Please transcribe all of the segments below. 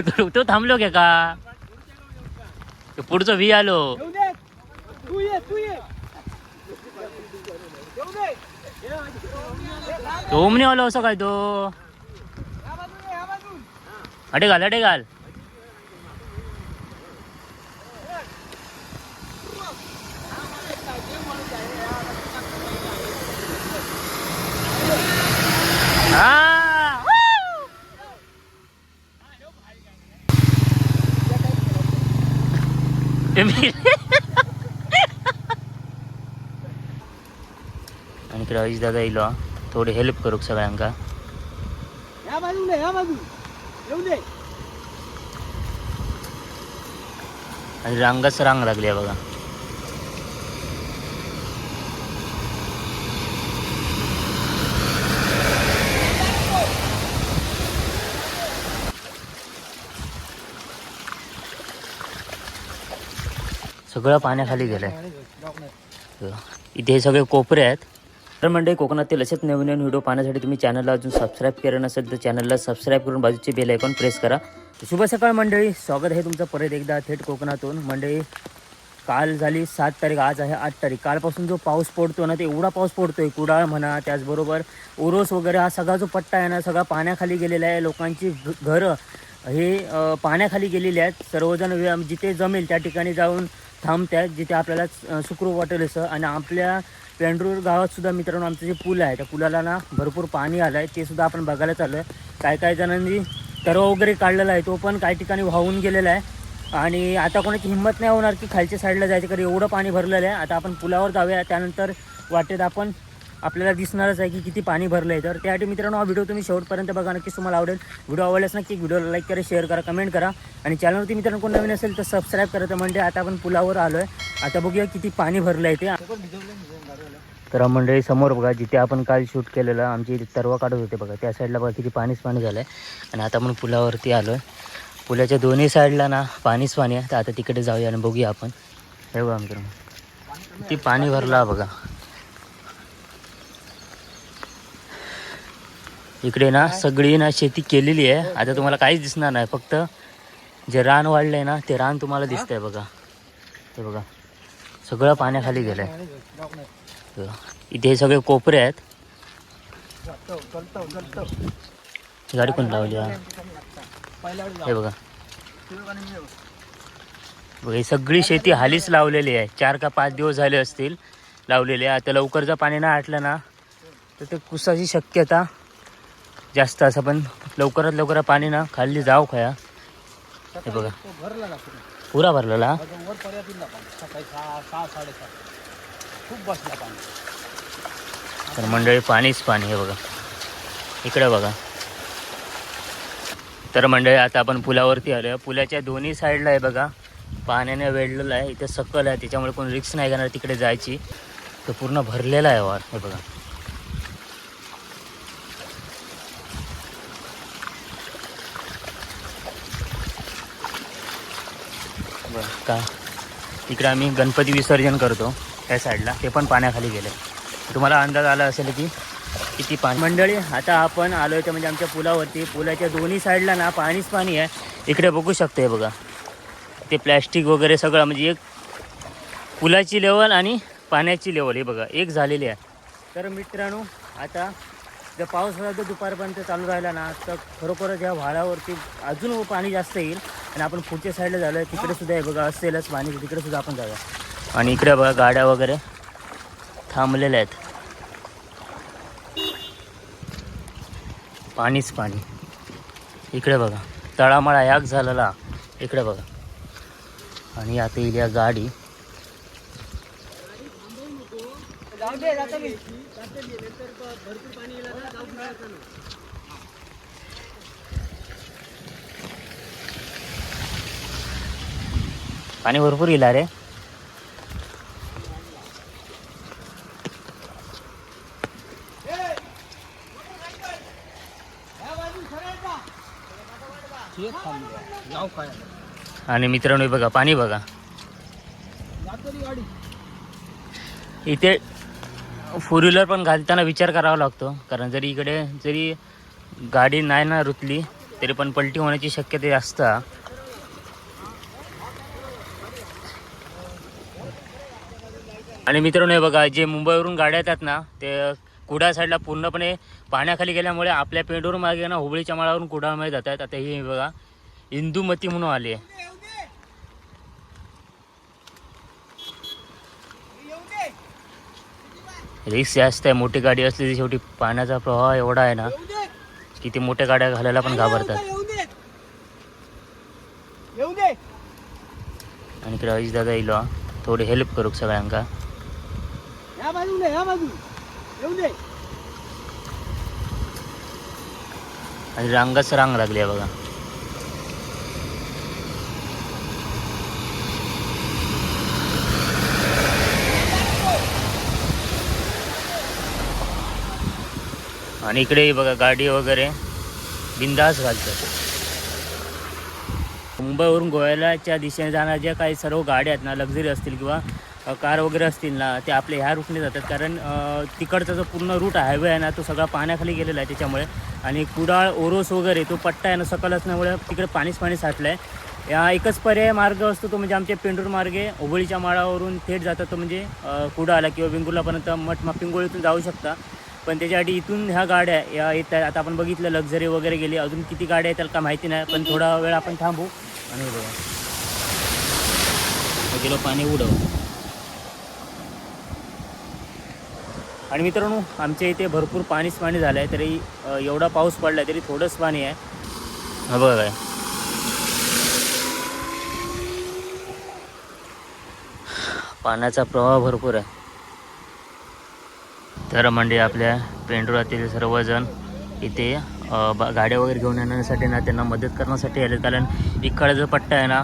तो तो थांबलो का का? तो पुढचं व्ही आलो. तू आलो असं काय तो? अडे घाल अडे घाल. हा! तुम्ही- आणि इकडे अईश दादा येलो हा. थोडी हेल्प करू सगळ्यांका. या बाजून या बाजून येऊ दे. आणि रांगाच रांग लागली आहे बघा. सगळं पाण्याखाली गेलंय. इथे हे सगळे कोपरे आहेत. तर मंडळी कोकणातील असेच नवीन नवीन व्हिडिओ पाहण्यासाठी तुम्ही चॅनलला अजून सबस्क्राईब केलं नसेल तर चॅनलला सबस्क्राईब करून बाजूचे बेल आयकॉन प्रेस करा. शुभ सकाळ मंडळी. स्वागत आहे तुमचं परत एकदा थेट कोकणातून. मंडळी काल झाली सात तारीख आज आहे आठ तारीख. कालपासून जो पाऊस पडतो ना ते एवढा पाऊस पडतोय कुडाळ म्हणा त्याचबरोबर ओरोस वगैरे हा सगळा जो पट्टा आहे ना सगळा पाण्याखाली गेलेला आहे. लोकांची घ- घरं हे पाण्याखाली गेलेले आहेत. सर्वजण जिथे जमेल त्या ठिकाणी जाऊन थांबतात जिथे आपल्याला सुखरूप वाटेल असं. आणि आपल्या पेंडूर गावात सुद्धा मित्रांनो आमचं जे पूल आहे त्या पुलाला ना भरपूर पाणी आलं आहे ते सुद्धा आपण बघायला चाललं आहे काय काय जणांनी तरवा वगैरे काढलेला आहे तो पण काही ठिकाणी वाहून गेलेला आहे. आणि आता कोणाची हिंमत नाही होणार की खालच्या साईडला जायचं कारण एवढं पाणी भरलेलं आहे. आता आपण पुलावर जाऊया. त्यानंतर वाटेत आपण आपल्याला दिसणारच आहे की किती पाणी भरलं आहे तर त्यासाठी मित्रांनो हा व्हिडिओ तुम्ही शेवटपर्यंत बघा. नक्कीच तुम्हाला आवडेल. व्हिडिओ आवडल्यास नक्की व्हिडिओला लाईक करा शेअर करा कमेंट करा. आणि चॅनलवरती मित्रांनो कोण नवीन असेल तर सबस्क्राईब करा. तर म्हणजे आता आपण पुलावर आलो आहे आता बघूया किती पाणी भरलं आहे ते. तर मंडळी समोर बघा जिथे आपण काल शूट केलेलं आमची तरवा काढत होते बघा. त्या साईडला बघा किती पाणीच पाणी झालं आहे आणि आता आपण पुलावरती आलो आहे पुलाच्या दोन्ही साईडला ना पाणीच पाणी आहे. तर आता तिकडे जाऊया आणि बघूया आपण. हे बघा मित्रांनो किती पाणी भरलं बघा. इकडे ना सगळी ना शेती केलेली आहे. आता तुम्हाला काहीच दिसणार नाही. फक्त जे रान वाढलंय ना ते रान तुम्हाला दिसतंय बघा. ते बघा. सगळं पाण्याखाली गेलंय. आहे इथे हे सगळे कोपरे आहेत. गाडी कोण लावली हे बघा. बघा ही सगळी शेती हालीच लावलेली आहे. चार का पाच दिवस झाले असतील लावलेले आता लवकर जर पाणी नाही आटलं ना तर ते कुसाची शक्यता जास्त असं पण लवकरात लवकर पाणी ना खाली जाऊ खया. हे बघा. पुरा भरलेला खूप बसला पाणी तर मंडळी पाणीच पाणी हे बघा. इकडे बघा. तर मंडळी आता आपण पुलावरती आलो पुलाच्या दोन्ही साईडला आहे बघा. पाण्याने वेढलेलं आहे. इथे सकल आहे. त्याच्यामुळे कोण रिक्स नाही घेणार तिकडे जायची. तो पूर्ण भरलेला आहे वार हे बघा. का? इकडे आम्ही गणपती विसर्जन करतो त्या साईडला. ते पण पाण्याखाली गेले. तुम्हाला अंदाज आला असेल की किती पाणी? मंडळी आता आपण आलो आहे म्हणजे आमच्या पुलावरती. पुलाच्या दोन्ही साईडला ना पाणीच पाणी आहे. इकडे बघू शकते बघा. ते प्लॅस्टिक वगैरे सगळं म्हणजे एक पुलाची लेवल आणि पाण्याची लेवल हे बघा. एक झालेली आहे. तर मित्रांनो आता जर पाऊस झाला तर दुपारपर्यंत चालू राहिला ना तर खरोखरच या व्हाळावरती अजून पाणी जास्त येईल आणि आपण पुढच्या साईडला झालो आहे तिकडे सुद्धा हे बघा असेलच पाणी तिकडे सुद्धा आपण जाऊया. आणि इकडे बघा गाड्या वगैरे थांबलेल्या आहेत. पाणीच पाणी. इकडे बघा तळामळा याक झालेला. इकडे बघा. आणि आता येईल या गाडी पाणी भरपूर येईल अरे. आणि मित्रांनो बघा पाणी बघा. इथे फोर व्हीलर पण घालताना विचार करावा लागतो. कारण जरी इकडे जरी गाडी नाही ना रुतली तरी पण पलटी होण्याची शक्यता जास्त. आणि मित्रांनो हे बघा जे मुंबईवरून गाड्या येतात ना ते कुडाळ साईडला पूर्णपणे पाण्याखाली गेल्यामुळे आपल्या पेंडूर मागे ना हुबळीच्या माळावरून कुडाळमध्ये जातात आता हे बघा इंदुमती म्हणून आली आहे रिक्स जास्त आहे मोठी गाडी असली तरी शेवटी पाण्याचा प्रवाह एवढा आहे ना की ते मोठ्या गाड्या घालायला पण घाबरतात. आणि अजित दादा येईल. थोडी हेल्प करू सगळ्यांका. आणि रांगाच रांग लागली आहे बघा. आणि इकडे बघा गाडी वगैरे बिंदास घालतात. मुंबईवरून गोव्यालाच्या दिशेने जाणाऱ्या ज्या काही सर्व गाड्या आहेत ना लक्झरी असतील किंवा कार वगैरे असतील ना ते आपले ह्या रूटने जातात. कारण तिकडचा जो पूर्ण रूट हायवे आहे ना तो सगळा पाण्याखाली गेलेला आहे त्याच्यामुळे. आणि कुडाळ ओरोस वगैरे तो पट्टा आहे ना सकल असल्यामुळे तिकडे पाणीच पाणी साठलं आहे या एकच पर्याय मार्ग असतो तो म्हणजे आमच्या पेंडूर मार्गे. ओबळीच्या माळावरून थेट जातात तो म्हणजे कुडाळला किंवा वेंगुर्लापर्यंत मठ पिंगोळीतून जाऊ शकता. पण त्याच्यासाठी इथून ह्या गाड्या या येत आहेत आता आपण बघितलं लक्झरी वगैरे गेली. अजून किती गाड्या आहेत त्याला का माहिती नाही पण थोडा वेळ आपण थांबू. आणि बघा. गेलो पाणी उडव. आणि मित्रांनो आमच्या इथे भरपूर पाणीच पाणी झालं आहे तरी एवढा पाऊस पडला तरी थोडंच पाणी आहे. हा बघा काय. पाण्याचा प्रवाह भरपूर आहे. तर म्हणजे आपल्या पेंडुरातील सर्वजण इथे गाड्या वगैरे घेऊन येण्यासाठी ना त्यांना मदत करण्यासाठी आले कारण इकडे जो पट्टा आहे ना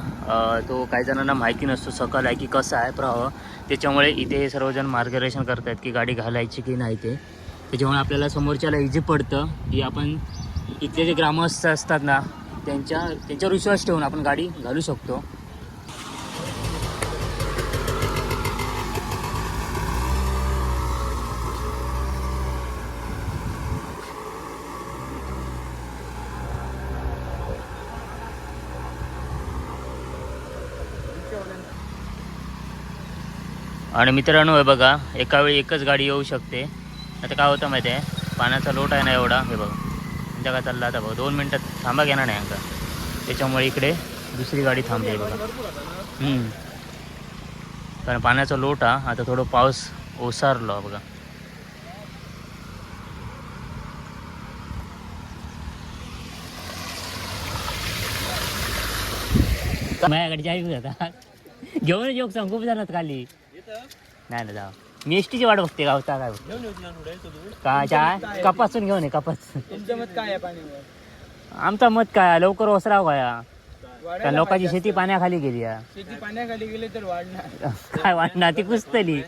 तो काही जणांना माहिती नसतो सकल आहे की कसा आहे प्रवाह. त्याच्यामुळे इथे हे सर्वजण मार्गदर्शन करतात की गाडी घालायची की नाही ते. त्याच्यामुळे आपल्याला समोरच्याला इझी पडतं की आपण इथले जे ग्रामस्थ असतात ना त्यांच्या त्यांच्यावर विश्वास ठेवून आपण गाडी घालू शकतो. आणि मित्रांनो हे बघा एका वेळी एकच गाडी येऊ शकते. आता काय होतं माहिती आहे? पाण्याचा लोट आहे ना एवढा हे बघा. त्यांच्या काय चालला आता बघा दोन मिनटात थांबा घेणार नाही अंका त्याच्यामुळे इकडे दुसरी गाडी थांबली बघा. कारण पाण्याचा लोट हा आता थोडं पाऊस ओसारलो बघा. माझ्याकडे जाईल आता. घेऊन येऊ सांग खूप जाणार खाली. नाही ना जाऊ. मी एस टीची वाट बघते गावचा काय काय काय कपासून घेऊन ये कपास. तुमचं मत काय आहे पाण्यावर? आमचा मत काय लवकर ओसराव काय त्या लोकांची शेती पाण्याखाली गेली. शेती पाण्याखाली गेली तर वाढणार. काय वाटणार ती कुसतली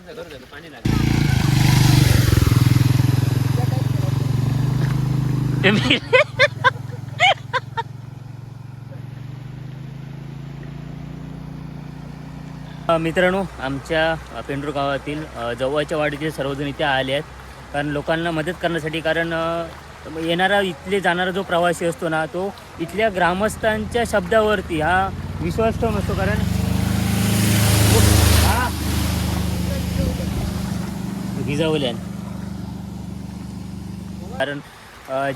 तुम्ही मित्रांनो आमच्या पेंडूर गावातील जवळच्या वाडीतील सर्वजण इथे आले आहेत. कारण लोकांना मदत करण्यासाठी कारण येणारा इथले जाणारा जो प्रवासी असतो ना तो इथल्या ग्रामस्थांच्या शब्दावरती हा विश्वास ठेवून असतो कारण भिजावल्यान कारण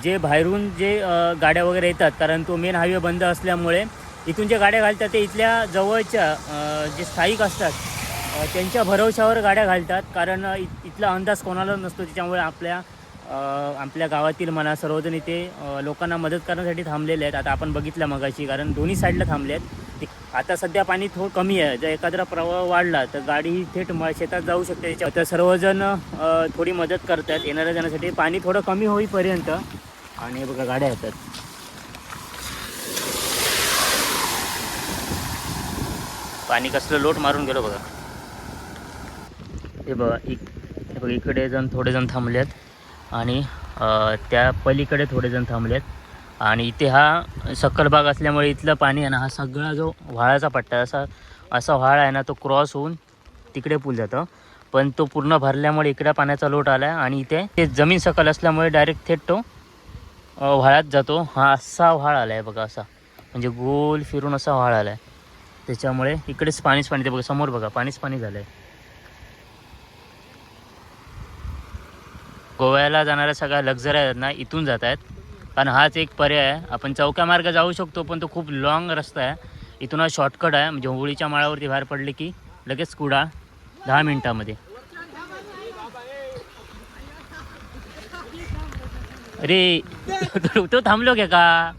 जे बाहेरून जे गाड्या वगैरे येतात कारण तो मेन हायवे बंद असल्यामुळे इथून जे गाड्या घालतात ते इथल्या जवळच्या जे स्थायिक असतात त्यांच्या भरवशावर गाड्या घालतात. कारण इत- इथला अंदाज कोणाला नसतो त्याच्यामुळे आपल्या आपल्या गावातील म्हणा सर्वजण इथे लोकांना मदत करण्यासाठी थांबलेले आहेत. आता आपण बघितलं मगाशी कारण दोन्ही साईडला थांबले आहेत ते- आता सध्या पाणी थोडं कमी आहे. जर एखादा प्रवाह वाढला तर गाडी थेट म- शेतात जाऊ शकते. त्याच्या तर सर्वजण थोडी मदत करतात. येणाऱ्या जाण्यासाठी पाणी थोडं कमी होईपर्यंत. आणि बघा गाड्या येतात. पाणी कसलं लोट मारून गेलो बघा. हे बघा इक हे बघा इकडे जण थोडेजण थांबलेत आणि त्या पलीकडे थोडेजण थांबले थांबलेत आणि इथे हा सक्कल भाग असल्यामुळे इथलं पाणी आहे ना हा सगळा जो व्हाळाचा पट्टा आहे, असा असा व्हाळ आहे ना तो क्रॉस होऊन तिकडे पूल जातं. पण तो पूर्ण भरल्यामुळे इकडे पाण्याचा लोट आला आहे आणि इथे ते जमीन सकल असल्यामुळे डायरेक्ट थेट तो व्हाळात जातो. हा असा व्हाळ आला आहे बघा असा. म्हणजे गोल फिरून असा व्हाळ आला आहे त्याच्यामुळे इकडेच पाणीच पाणी ते बघा समोर बघा पाणीच पाणी झालं आहे गोव्याला जाणाऱ्या सगळ्या लक्झरी आहेत ना इथून जात आहेत. कारण हाच एक पर्याय आहे. आपण चौक्या मार्ग जाऊ शकतो पण तो खूप लॉंग रस्ता आहे. इथून हा शॉर्टकट आहे. म्हणजे होळीच्या माळावरती बाहेर पडले की लगेच कुडा दहा मिनिटामध्ये. अरे तो- थांबलो घ्या का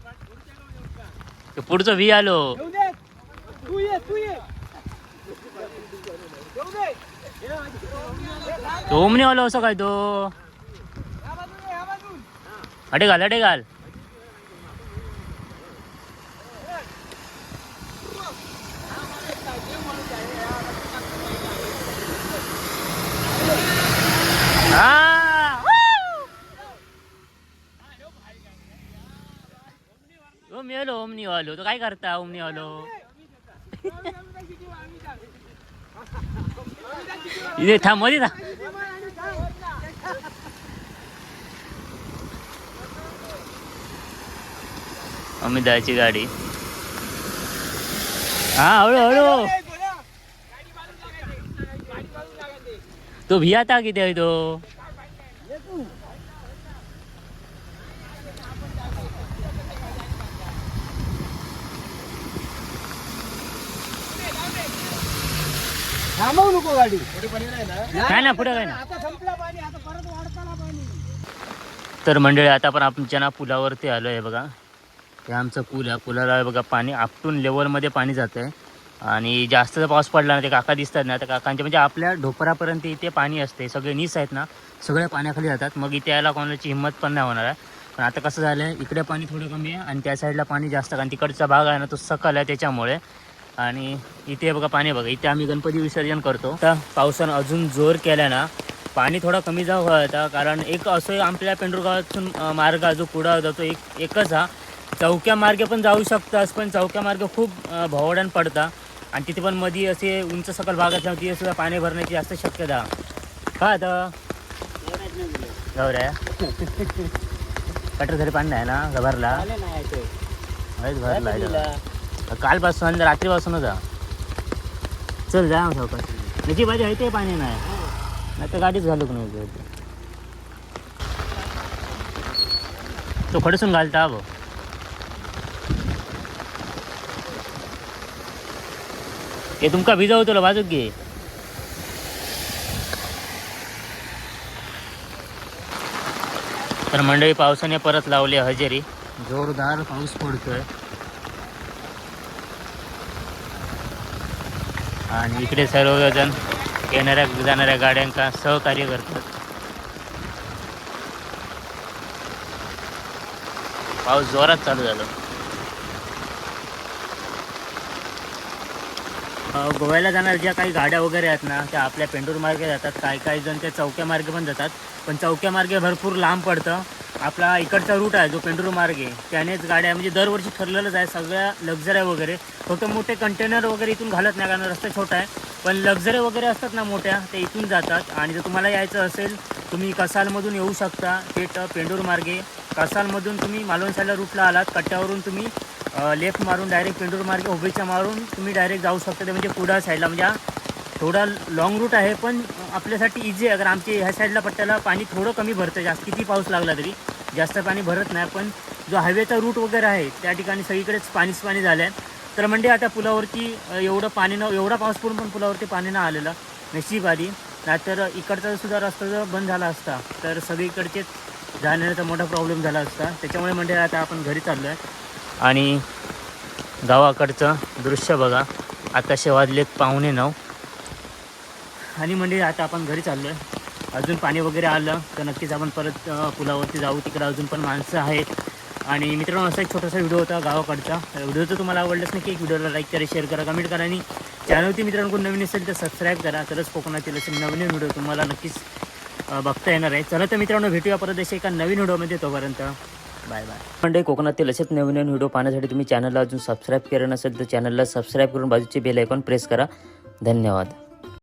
पुढचं व्ही आलो. येऊ दे तू ये तू ये येऊ दे तो ओमनी आलो असं काय तो या बाजून या बाजून अडे घाल अडे घाल हा! ओमनी आलो ओमनी आलो तो काय करता ओमनी आलो इथे थांबमध्ये थांब अमिताची गाडी नको गाडी. काय ना पुढे काय ना? आता संपला पाणी आता परत वाढताना पाणी. तर मंडळी आता आपण आमच्या ना पुलावरती आलो आहे बघा. हे आमचं पूल आहे. पुलाला बघा पाणी आपटून लेवलमध्ये पाणी जातं आहे आणि जास्त जर पाऊस पडला ना ते काका दिसतात ना त्या काकांचे म्हणजे आपल्या ढोपरापर्यंत इथे पाणी असते सगळे नीस आहेत ना सगळे पाण्याखाली जातात. मग इथे यायला कोणाची हिंमत पण नाही होणार आहे. पण आता कसं झालं आहे इकडे पाणी थोडं कमी आहे आणि त्या साईडला पाणी जास्त कारण तिकडचा भाग आहे ना तो सकल आहे त्याच्यामुळे आणि इथे बघा पाणी बघा इथे आम्ही गणपती विसर्जन करतो. तर पावसानं अजून जोर केला ना पाणी थोडा कमी जाऊ होता कारण एक असं आपल्या पेंडुरगावातून मार्ग हा जो पुढा जातो एक एकच हा. चौक्या मार्गे पण जाऊ शकतास पण चौक्या मार्ग खूप भोवड्यान पडता. आणि तिथे पण मध्ये असे उंच सकल भाग असल्यामुळे तिथे सुद्धा पाणी भरण्याची जास्त शक्यता. का आता. गौऱ्या कटर घरी पाणी नाही ना भरला भरला. कालपासून आणि रात्रीपासून जा. चल जा सावकाश त्याची भाजी आहे ते पाणी नाही. नाही तर गाडीच घालूक नाही? तो खडसून घालता भाऊ. हे तुमका भिजवतो बाजूक घे. तर मंडळी पावसाने परत लावली हजेरी. जोरदार पाऊस पडतोय. आणि इकडे सर्वजण येणाऱ्या जाणाऱ्या गाड्यांका सहकार्य करतात. पाऊस जोरात चालू झाला. गोव्याला जाणाऱ्या ज्या काही गाड्या वगैरे आहेत ना त्या आपल्या पेंडूर मार्गे जातात. काही काही जण त्या चौक्या मार्गे पण जातात. पण चौक्या मार्गे भरपूर लांब पडतं. आपला इकडचा रूट आहे जो पेंडूर मार्ग आहे त्यानेच गाड्या म्हणजे दरवर्षी ठरलेलंच आहे सगळ्या लक्झऱ्या वगैरे. फक्त मोठे कंटेनर वगैरे इथून घालत नाही कारण रस्ता छोटा आहे. पण लक्झरे वगैरे असतात ना मोठ्या ते इथून जातात. आणि जर तुम्हाला यायचं असेल तुम्ही कसालमधून येऊ शकता. थेट पेंडूर मार्गे कसालमधून तुम्ही मालवण साईडला रूटला आलात कट्ट्यावरून तुम्ही लेफ्ट मारून डायरेक्ट पेंडूर मार्गे उभेच्या मारून तुम्ही डायरेक्ट जाऊ शकता. ते म्हणजे कुडा साईडला म्हणजे थोडा लॉंग रूट आहे पण आपल्यासाठी इझी आहे. कारण आमच्या ह्या साईडला पट्ट्याला पाणी थोडं कमी भरतं जास्त किती पाऊस लागला तरी. जास्त पाणी भरत नाही पण जो हायवेचा रूट वगैरे आहे त्या ठिकाणी सगळीकडेच पाणीच पाणी झालं आहे तर म्हणजे आता पुलावरती एवढं पाणी न एवढा पाऊस पडून पण पुलावरती पाणी न आलेलं नशीब आधी. नाहीतर इकडचा सुद्धा रस्ता जर बंद झाला असता तर सगळीकडचेच जाण्याचा मोठा प्रॉब्लेम झाला असता. त्याच्यामुळे म्हणजे आता आपण घरी चाललो आहे आणि गावाकडचं दृश्य बघा. आताशे वाजलेत पाहुणे नऊ. आणि म्हणजे आता आपण घरी चाललो आहे अजून पाणी वगैरे आलं तर नक्कीच आपण परत पुलावरती जाऊ. तिकडं अजून पण माणसं आहेत. आणि मित्रांनो असा एक छोटासा व्हिडिओ होता गावाकडचा. व्हिडिओ जर तुम्हाला आवडलाच नक्की एक व्हिडिओला लाईक करा शेअर करा कमेंट करा आणि चॅनलवरती मित्रांनो कोण नवीन असेल तर सबस्क्राईब करा. तरच कोकणातील असे नवीन व्हिडिओ तुम्हाला नक्कीच बघता येणार आहे. चला तर मित्रांनो भेटूया परत असे एका नवीन व्हिडिओमध्ये. तोपर्यंत बाय बाय म्हणजे कोकणातील असेच नवीन नवीन व्हिडिओ पाहण्यासाठी तुम्ही चॅनलला अजून सबस्क्राईब केलं नसेल तर चॅनलला सबस्क्राईब करून बाजूचे बेल आयकॉन प्रेस करा. धन्यवाद.